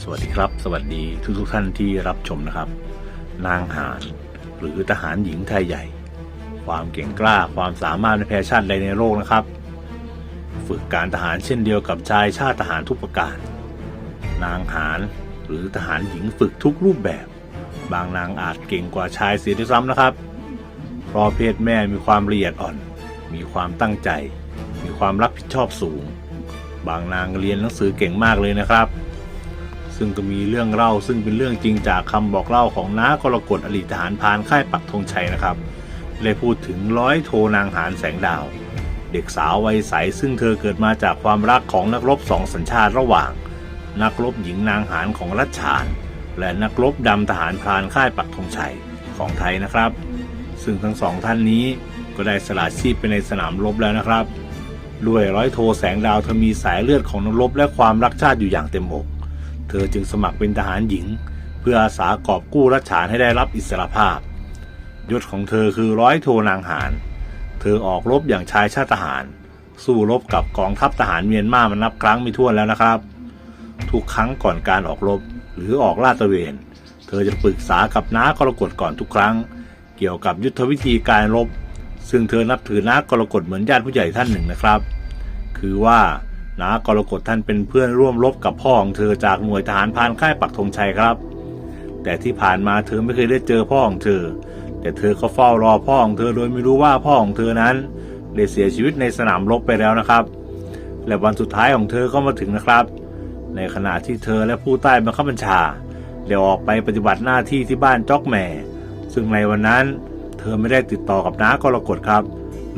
สวัสดีครับ สวัสดีทุกทุกท่านที่รับชมนะครับ นางหารหรือทหารหญิงไทยใหญ่ ความเก่งกล้าความสามารถในแพชชั่นใดในโลกนะครับ ฝึกการทหารเช่นเดียวกับชายชาติทหารทุกประการ นางหารหรือทหารหญิงฝึกทุกรูปแบบ บางนางอาจเก่งกว่าชายเสียด้วยซ้ำนะครับ เพราะเพศแม่มีความละเอียดอ่อน มีความตั้งใจ มีความรับผิดชอบสูง บางนางเรียนหนังสือเก่งมากเลยนะครับ ซึ่งก็มีเรื่องเล่าซึ่งเป็นเรื่องจริงจากคำบอกเล่าของน้ากรกฎอดีตทหารพานค่ายปักธงชัยนะครับเลยพูดถึงร้อยโทนางหารแสงดาว เด็กสาววัยใสซึ่งเธอเกิดมาจากความรักของนักรบสองสัญชาติระหว่าง นักรบหญิงนางหารของรัชฉาน และนักรบดำทหารพรานค่ายปักธงชัยของไทยนะครับ ซึ่งทั้งสองท่านนี้ก็ได้สละชีพไปในสนามรบแล้วนะครับ ด้วยร้อยโทแสงดาวเธอมีสายเลือดของนักรบและความรักชาติอยู่อย่างเต็มอก เธอจึงสมัครเป็นทหารหญิง เพื่ออาสากอบกู้รัชฉานให้ได้รับอิสรภาพ ยศของเธอคือร้อยโทนางหาร เธอออกรบอย่างชายชาติทหาร สู้รบกับกองทัพทหารเมียนมามันนับครั้งไม่ถ้วนแล้วนะครับ ทุกครั้งก่อนการออกรบหรือออกลาดตระเวน เธอจะปรึกษากับน้ากรกฎก่อนทุกครั้ง เกี่ยวกับยุทธวิธีการรบ ซึ่งเธอนับถือน้ากรกฎเหมือนญาติผู้ใหญ่ท่านหนึ่งนะครับ คือว่า น้ากรกฎท่านเป็นเพื่อนร่วมรบกับพ่อของเธอจากหน่วยทหารพานค่ายปักธงชัยครับ แต่ที่ผ่านมาเธอไม่เคยได้เจอพ่อของเธอ แต่เธอก็เฝ้ารอพ่อของเธอโดยไม่รู้ว่าพ่อของเธอนั้นได้เสียชีวิตในสนามรบไปแล้วนะครับ และวันสุดท้ายของเธอก็มาถึงนะครับ ในขณะที่เธอและผู้ใต้บังคับบัญชาได้ออกไปปฏิบัติหน้าที่ที่บ้านจ๊อกแม่ ซึ่งในวันนั้น เธอไม่ได้ติดต่อกับน้ากรกฎครับ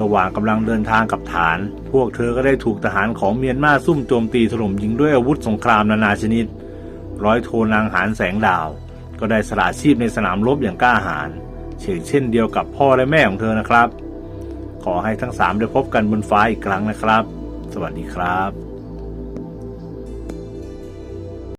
ระหว่างกำลังเดินทางกับฐาน พวกเธอก็ได้ถูกทหารของเมียนมาซุ่มโจมตีถล่มยิงด้วยอาวุธสงครามนานาชนิด ร้อยโทนางหารแสงดาว ก็ได้สละชีพในสนามรบอย่างกล้าหาญเช่นเช่นเดียวกับพ่อและแม่ของเธอนะครับ ขอให้ทั้งสามได้พบกันบนฟ้าอีกครั้งนะครับ สวัสดีครับ